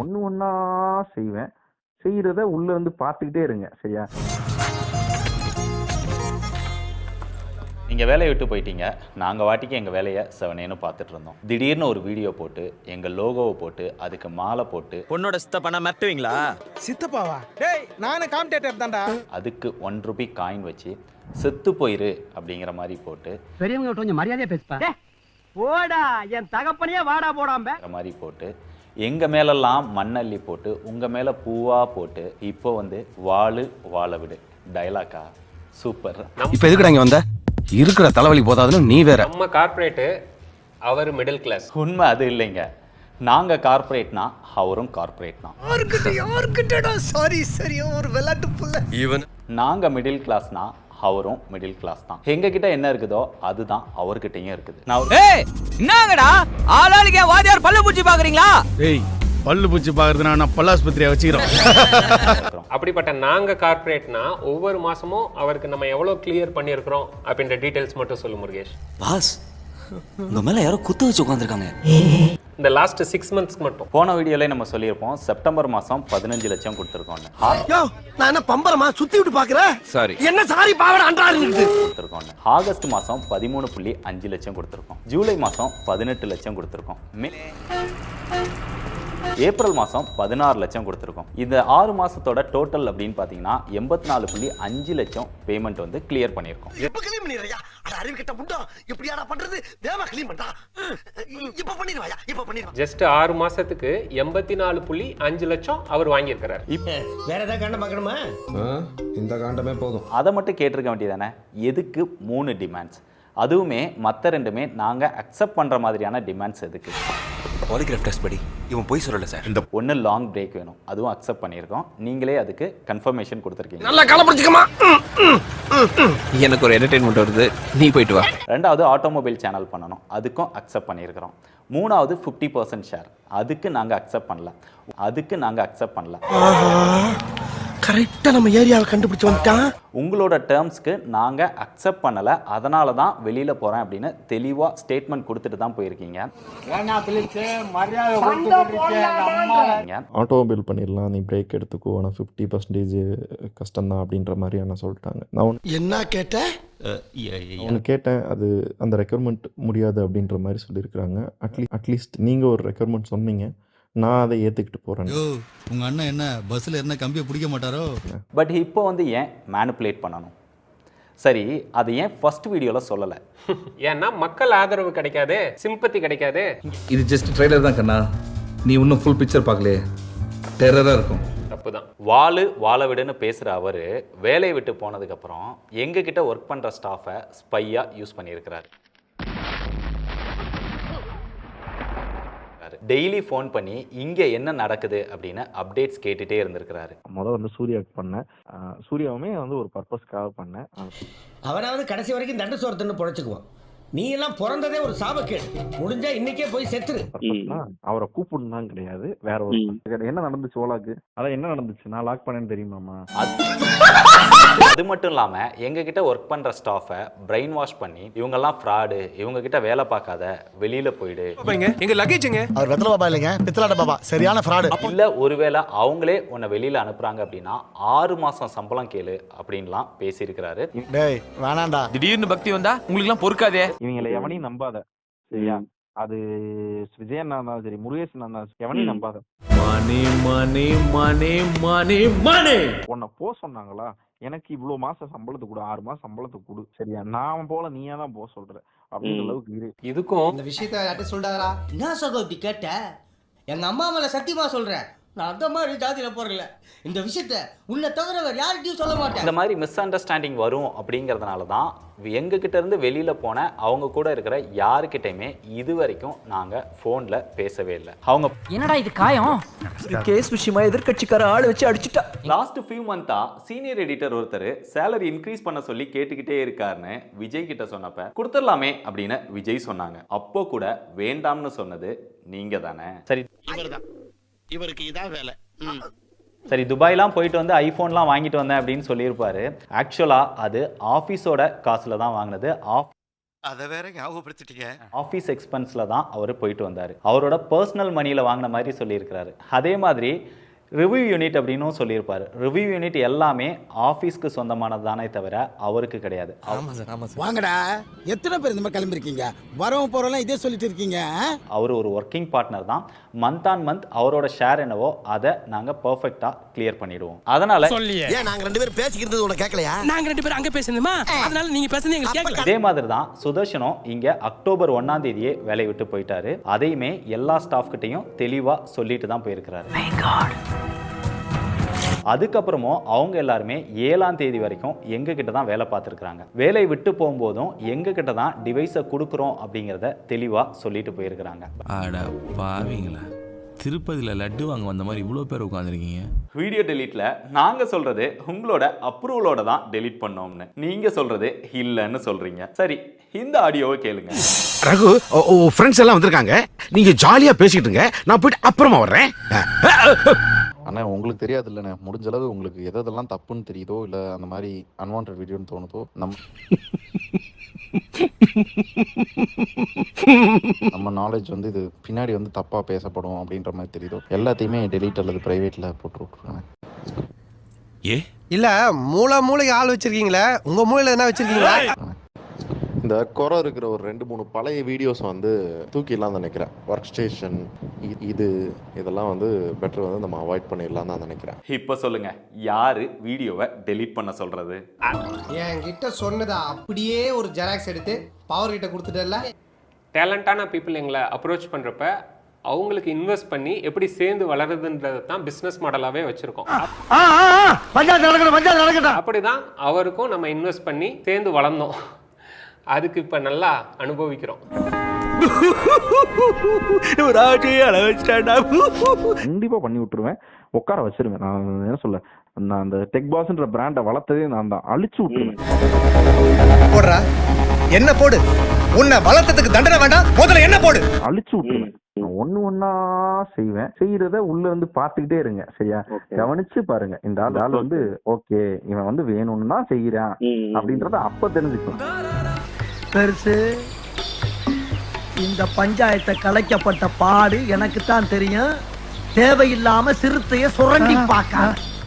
ஒன்று ஒன்றா செய்வேன். செய்கிறத உள்ள இருந்து பார்த்துக்கிட்டே இருங்க சரியா? நீங்கள் வேலையை விட்டு போயிட்டீங்க. நாங்கள் வாட்டிக்கு எங்கள் வேலையை செவனேன்னு பார்த்துட்டு இருந்தோம். திடீர்னு ஒரு வீடியோ போட்டு எங்கள் லோகோவை போட்டு அதுக்கு மாலை போட்டு பொண்ணோட சித்தப்பனா மிரட்டுவீங்களா? சித்தப்பாவா? டேய் நானும் காம்படேட்டர் தான்டா. அதுக்கு ஒன் ருபி காயின் வச்சு செத்து போயிரு அப்படிங்கிற மாதிரி போட்டு பெரியவங்க கொஞ்சம் மரியாதையா பேசுப்பா. போடா என் தகப்பனையே வாடா போடாம. மாதிரி போட்டு எங்கள் மேலெல்லாம் மண்ணள்ளி போட்டு உங்கள் மேலே பூவாக போட்டு இப்போ வந்து வாழு வாழ விடு. டைலாக்கா சூப்பர் இப்ப எதுக்குடா இங்க வந்த? இருக்கிற தலைவலி போதாதுன்னு நீ வேற. நம்ம கார்ப்பரேட்டு அவர் மிடில் கிளாஸ் உண்மை அது இல்லைங்க. நாங்கள் கார்ப்பரேட்னா அவரும் கார்ப்பரேட் தான் யாருக்கிட்ட யாருக்கிட்டடா சாரி சரி ஒரு விளையாட்டு புள்ள. ஈவன் நாங்கள் மிடில் கிளாஸ்னா அவரும் மிடில் கிளாஸ் தான். எங்ககிட்ட என்ன இருக்குதோ அதுதான் அவர்கிட்டயும் இருக்குது. நான் என்னங்கடா? ஆளாளுக்கு வாதியார் பல்ல பூச்சி பாக்குறீங்களா? ஏய் பல்லு பூச்சி பாக்குறதுனா நான் பல்லாஸ்பத்திரியா வச்சுக்கிறோம். அப்படிப்பட்ட நாங்க கார்ப்பரேட்னா ஒவ்வொரு மாசமும் அவருக்கு நம்ம எவ்வளவு கிளியர் பண்ணியிருக்கிறோம் அப்படின்ற டீடைல்ஸ் மட்டும் சொல்லு முருகேஷ். பாஸ் உங்க மேல யாரோ குத்து வச்சு உட்காந்துருக்காங்க இந்த லாஸ்ட் சிக்ஸ் மந்த்ஸ்க்கு மட்டும். போன வீடியோல நம்ம சொல்லியிருப்போம் செப்டம்பர் மாதம் பதினஞ்சு லட்சம் கொடுத்துருக்கோம் நான் என்ன பம்பரமா சுத்தி விட்டு பாக்குறேன்? சாரி என்ன சாரி அன்றாரு கொடுத்துருக்கோம் ஆகஸ்ட் மாதம் பதிமூணு புள்ளி அஞ்சு லட்சம் கொடுத்துருக்கோம். ஜூலை மாதம் பதினெட்டு லட்சம் கொடுத்துருக்கோம். ஏப்ரல் மாதம் பதினாறு லட்சம் கொடுத்துருக்கோம். இந்த ஆறு மாசத்தோட டோட்டல் அப்படின்னு பார்த்தீங்கன்னா எண்பத்தி நாலு புள்ளி அஞ்சு லட்சம் பேமெண்ட் வந்து கிளியர் பண்ணியிருக்கோம். இப்ப கிளீன் பண்ணிடுறியா? அட அறிவு கிட்ட முண்டா இப்படியாடா பண்றது? தேவா கிளீன் பண்றா. இப்ப பண்ணிடுவாயா? இப்ப பண்ணிடுவா ஜஸ்ட் ஆறு மாசத்துக்கு எண்பத்தி நாலு புள்ளி அஞ்சு லட்சம் அவர் வாங்கியிருக்கிறார். வேற ஏதாவது கண்ட பாக்கணுமா இந்த காண்டமே போதும். அதை மட்டும் கேட்டிருக்க வேண்டியதானே எதுக்கு மூணு டிமாண்ட்ஸ் அதுவுமே மற்ற ரெண்டுமே நாங்கள் அக்செப்ட் பண்ணுற மாதிரியான டிமாண்ட்ஸ் எதுக்கு? பாலிகிராஃப் டெஸ்ட் படி. இவன் போய் சொல்லல சார். ஒன்று லாங் பிரேக் வேணும். அதுவும் அக்செப்ட் பண்ணியிருக்கோம். நீங்களே அதுக்கு கன்ஃபர்மேஷன் கொடுத்துருக்கீங்க. நல்லா களப்பிடிச்சுக்கமா எனக்கு ஒரு என்டர்டைன்மெண்ட் வருது. நீ போயிட்டு வா. ரெண்டாவது ஆட்டோமொபைல் சேனல் பண்ணணும். அதுக்கும் அக்செப்ட் பண்ணியிருக்கிறோம். மூணாவது ஃபிஃப்டி பர்சன்ட் ஷேர் அதுக்கு நாங்கள் அக்செப்ட் பண்ணல. அதுக்கு நாங்கள் அக்செப்ட் பண்ணல. கரெக்டா நம்ம ஏரியாவை கண்டுபிடிச்சு வந்துட்டான். உங்களோட டேர்ம்ஸ்க்கு நாங்கள் அக்செப்ட் பண்ணலை. அதனால தான் வெளியில் போகிறேன் அப்படின்னு தெளிவாக ஸ்டேட்மெண்ட் கொடுத்துட்டு தான் போயிருக்கீங்க. நீங்க ஆட்டோமொபைல் பண்ணிடலாம் நீ பிரேக் எடுத்துக்கோ ஆனால் ஃபிஃப்டி பர்சன்டேஜ் கஷ்டம்தான் அப்படின்ற மாதிரி என்ன சொல்லிட்டாங்க. நான் என்ன கேட்ட? ஒன்று கேட்டேன் அது அந்த ரெக்யர்மெண்ட் முடியாது அப்படின்ற மாதிரி சொல்லியிருக்கிறாங்க. அட்லீ அட்லீஸ்ட் நீங்கள் ஒரு ரெக்யர்மெண்ட் சொன்னீங்க. நான் அதை ஏற்றுக்கிட்டு போகிறேன் உங்க அண்ணன் என்ன பஸ்ல என்ன கம்பியை பிடிக்க மாட்டாரோ? பட் இப்போ வந்து ஏன் மேனிப்புலேட் பண்ணணும்? சரி அது ஏன் ஃபர்ஸ்ட் வீடியோவில் சொல்லலை? ஏன்னா மக்கள் ஆதரவு கிடைக்காது சிம்பத்தி கிடைக்காது. இது ஜஸ்ட் ட்ரைலர் தான் கண்ணா. நீ இன்னும் ஃபுல் பிக்சர் பார்க்கலையே. டெரரா இருக்கும். தப்புதான். வாழு வாழ விடுன்னு பேசுகிற அவர் வேலையை விட்டு போனதுக்கப்புறம் எங்ககிட்ட ஒர்க் பண்ணுற ஸ்டாஃபை ஸ்பையாக யூஸ் பண்ணியிருக்கிறாரு. டெய்லி ஃபோன் பண்ணி இங்கே என்ன நடக்குது அப்படின்னு அப்டேட்ஸ் கேட்டுகிட்டே இருந்திருக்கிறாரு. முதல் வந்து சூர்யாவுக்கு பண்ணேன். சூர்யாவுமே வந்து ஒரு பர்பஸ்க்காக பண்ணேன். அவனாவது கடைசி வரைக்கும் தண்டு சோரத்துன்னு பொழைச்சுக்குவான். நீ எல்லாம் பிறந்ததே ஒரு சாபக்கேடு. முடிஞ்சா இன்னைக்கே போய் செத்துரு. அவரை கூப்பிடணும் கிடையாது. வேற ஒரு என்ன நடந்துச்சு ஓலாக்கு? அதான் என்ன நடந்துச்சு? நான் லாக் பண்ணேன்னு தெரியுமாமா அது மட்டும் இல்லாமல் எங்ககிட்ட ஒர்க் பண்ணுற ஸ்டாஃபை பிரெயின் வாஷ் பண்ணி இவங்கெல்லாம் ஃப்ராடு இவங்க கிட்ட வேலை பார்க்காத வெளியில் போயிடு. எங்க லக்கேஜுங்க அவர் வெத்தல பாபா இல்லைங்க. பித்தலாட்ட பாபா சரியான ஃப்ராடு இல்லை ஒருவேளை அவங்களே உன்னை வெளியில் அனுப்புகிறாங்க அப்படின்னா ஆறு மாதம் சம்பளம் கேளு அப்படின்லாம் பேசியிருக்கிறாரு. டேய் வேணாண்டா. திடீர்னு பக்தி வந்தா உங்களுக்கு எல்லாம் பொறுக்காதே. இவங்களை எவனையும் நம்பாத. சரியா? அது விஜயண்ணா இருந்தாலும் சரி முருகேசன் இருந்தாலும் சரி, எவனையும் நம்பாத. மணி மணி மணி மணி மணி! உன்னை போ சொன்னாங்களா? எனக்கு இவ்வளவு மாசம் சம்பளத்துக்கு கொடு ஆறு மாசம் சம்பளத்துக்கு கொடு. சரியா? நான் போல நீயா தான் போக சொல்ற. அப்படின்ற அளவுக்கு இரு. இதுக்கும் இந்த விஷயத்த யார்ட்ட சொல்றாரா? என்ன சகோதரி கேட்ட? எங்க அம்மா மேல சத்தியமா சொல்றேன் நான் அந்த மாதிரி ஜாதியில போறல இந்த விஷயத்த உன்னை தவிர வேற யார்கிட்டயும் சொல்ல மாட்டேன். இந்த மாதிரி மிஸ் அண்டர்ஸ்டாண்டிங் வரும் அப்படிங்கிறதுனால தான் எங்ககிட்ட இருந்து வெளியில் போன அவங்க கூட இருக்கிற யாருக்கிட்டையுமே இது வரைக்கும் நாங்கள் ஃபோனில் பேசவே இல்லை. அவங்க என்னடா இது காயம்? கேஸ் விஷயமா எதிர்கட்சிக்கார ஆள் வச்சு அடிச்சுட்டா? Last few months senior editor ஒருத்தர் சேலரி இன்க்ரீஸ் பண்ண சொல்லி கேட்டுக்கிட்டே இருக்காருன்னு விஜய் கிட்ட சொன்னப்ப கொடுத்துடலாமே அப்படின்னு விஜய் சொன்னாங்க. அப்போ கூட வேண்டாம்னு சொன்னது நீங்க தானே சரி இவர்தான். இவருக்கு இதான் வேலை. சரி துபாய்லாம் போயிட்டு வந்து ஐஃபோன்லாம் வாங்கிட்டு வந்தேன் அப்படின்னு சொல்லியிருப்பாரு. ஆக்சுவலாக அது ஆஃபீஸோட காசில் தான் வாங்கினது. ஆஃப் அத வேற ஞாபகப்படுத்திட்டீங்க. ஆஃபீஸ் எக்ஸ்பென்ஸில் தான் அவர் போயிட்டு வந்தார். அவரோட பர்சனல் மணியில் வாங்கின மாதிரி சொல்லியிருக்கிறாரு. அதே மாதிரி ரிவ்யூ யூனிட் அப்படின்னும் சொல்லியிருப்பாரு. ரிவ்யூ யூனிட் எல்லாமே ஆஃபீஸ்க்கு சொந்தமானது தானே தவிர அவருக்கு கிடையாது. வாங்கடா. எத்தனை பேர் இந்த மாதிரி கிளம்பிருக்கீங்க? வரவங்க போறவங்க இதே சொல்லிட்டு இருக்கீங்க அவர் ஒரு ஒர்க்கிங் பார்ட்னர் தான். மந்த் ஆன் மந்த் அவரோட ஷேர் என்னவோ அதை நாங்கள் பர்ஃபெக்டாக கிளியர் பண்ணிடுவோம். அதனால ஏன் நாங்க ரெண்டு பேரும் பேசிக்கிறது உனக்கு கேட்கலையா? நாங்க ரெண்டு பேரும் அங்க பேசணுமா அதனால நீங்க பேசுறது எங்களுக்கு கேட்கல. இதே மாதிரி தான் சுதர்ஷனும் இங்க அக்டோபர் ஒன்னாம் தேதியே வேலையை விட்டு போயிட்டாரு. அதையுமே எல்லா ஸ்டாஃப் கிட்டையும் தெளிவா சொல்லிட்டு தான் போயிருக்கிறாரு. அதுக்கப்புறமும் அவங்க எல்லாருமே ஏழாம் தேதி வரைக்கும் எங்க கிட்ட தான் வேலை பார்த்துருக்காங்க வேலையை விட்டு போகும்போதும் எங்க கிட்ட தான் டிவைஸை கொடுக்குறோம் அப்படிங்கிறத தெளிவா சொல்லிட்டு போயிருக்கிறாங்க. அட பாவீங்களா. திருப்பதியில் லட்டு வாங்க வந்த மாதிரி இவ்வளோ பேர் உட்காந்துருக்கீங்க வீடியோ டெலீட்ல நாங்க சொல்றது உங்களோட அப்ரூவலோட தான் டெலீட் பண்ணோம்னு. நீங்க சொல்றது இல்லைன்னு சொல்றீங்க. சரி இந்த ஆடியோவை கேளுங்க. ரகு ஃப்ரெண்ட்ஸ் எல்லாம் வந்திருக்காங்க. நீங்க ஜாலியா பேசிட்டு இருங்க நான் போயிட்டு அப்புறமா வர்றேன். ஆனால் உங்களுக்கு தெரியாது இல்லைண்ணே முடிஞ்ச அளவு உங்களுக்கு எது எதெல்லாம் தப்புன்னு தெரியுதோ இல்லை அந்த மாதிரி அன்வான்ட் வீடியோன்னு தோணுதோ நம் நம்ம நாலேஜ் வந்து இது பின்னாடி வந்து தப்பாக பேசப்படும் அப்படின்ற மாதிரி தெரியுதோ எல்லாத்தையுமே டெலீட் அல்லது ப்ரைவேட்டில் போட்டு விட்ருவேன் ஏ? இல்ல மூளை மூளைக்கு ஆள் வச்சிருக்கீங்களே? உங்க மூளையில என்ன வச்சிருக்கீங்களா? இந்த குறை இருக்கிற ஒரு ரெண்டு மூணு பழைய வீடியோஸ் வந்து தூக்கிடலாம் தான் நினைக்கிறேன். ஒர்க் ஸ்டேஷன் இது இதெல்லாம் வந்து பெட்டர் வந்து நம்ம அவாய்ட் பண்ணிடலாம் தான் நினைக்கிறேன். இப்ப சொல்லுங்க யாரு வீடியோவை டெலீட் பண்ண சொல்றது? என்கிட்ட சொன்னதை அப்படியே ஒரு ஜெராக்ஸ் எடுத்து பவர் கிட்ட கொடுத்துட்டல டேலண்டான பீப்புள் எங்களை அப்ரோச் பண்ணுறப்ப அவங்களுக்கு இன்வெஸ்ட் பண்ணி எப்படி சேர்ந்து வளருதுன்றது தான் பிஸ்னஸ் மாடலாகவே வச்சுருக்கோம். அப்படிதான் அவருக்கும் நம்ம இன்வெஸ்ட் பண்ணி சேர்ந்து வளர்ந்தோம். அதுக்கு இப்போ நல்லா அனுபவிக்கிறோம். கண்டிப்பா பண்ணி விட்டுருவேன். உட்கார வச்சிருவேன். நான் என்ன சொல்ல நான் அந்த டெக் பாஸ்ன்ற பிராண்டை வளர்த்ததே நான் தான். அழிச்சு விட்டுருவேன். போடுறா. என்ன போடு? உன்னை வளர்த்ததுக்கு தண்டனை வேண்டாம். முதல்ல என்ன போடு? அழிச்சு விட்டுருவேன். நான் ஒண்ணு ஒண்ணா செய்வேன். செய்யறத உள்ள இருந்து பாத்துக்கிட்டே இருங்க. சரியா? கவனிச்சு பாருங்க. இந்த ஆள் ஆள் வந்து ஓகே இவன் வந்து வேணும்னு தான் செய்யறான் அப்படின்றத அப்ப தெரிஞ்சுக்கலாம் பெருசு. இந்த பஞ்சாயத்தை கலைக்கப்பட்ட பாடு எனக்கு தான் தெரியும். தேவையில்லாம சிறுத்தைய சுரண்டி பார்க்க